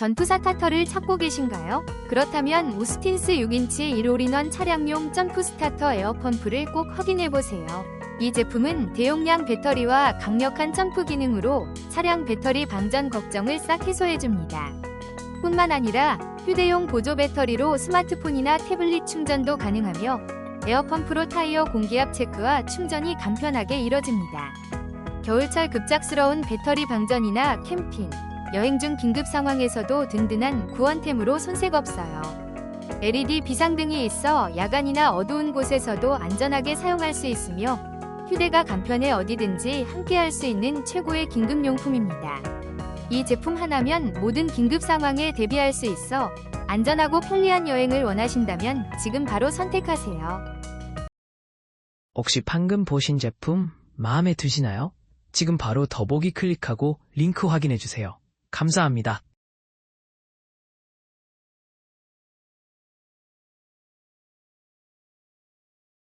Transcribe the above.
전투 스타터를 찾고 계신가요? 그렇다면 오스틴스 6인치 1홀인원 차량용 점프 스타터 에어펌프를 꼭 확인해보세요. 이 제품은 대용량 배터리와 강력한 점프 기능으로 차량 배터리 방전 걱정을 싹 해소해줍니다. 뿐만 아니라 휴대용 보조 배터리로 스마트폰이나 태블릿 충전도 가능하며 에어펌프로 타이어 공기압 체크와 충전이 간편하게 이뤄집니다. 겨울철 급작스러운 배터리 방전이나 캠핑, 여행 중 긴급 상황에서도 든든한 구원템으로 손색 없어요. LED 비상등이 있어 야간이나 어두운 곳에서도 안전하게 사용할 수 있으며 휴대가 간편해 어디든지 함께 할 수 있는 최고의 긴급용품입니다. 이 제품 하나면 모든 긴급 상황에 대비할 수 있어 안전하고 편리한 여행을 원하신다면 지금 바로 선택하세요. 혹시 방금 보신 제품 마음에 드시나요? 지금 바로 더보기 클릭하고 링크 확인해 주세요. 감사합니다.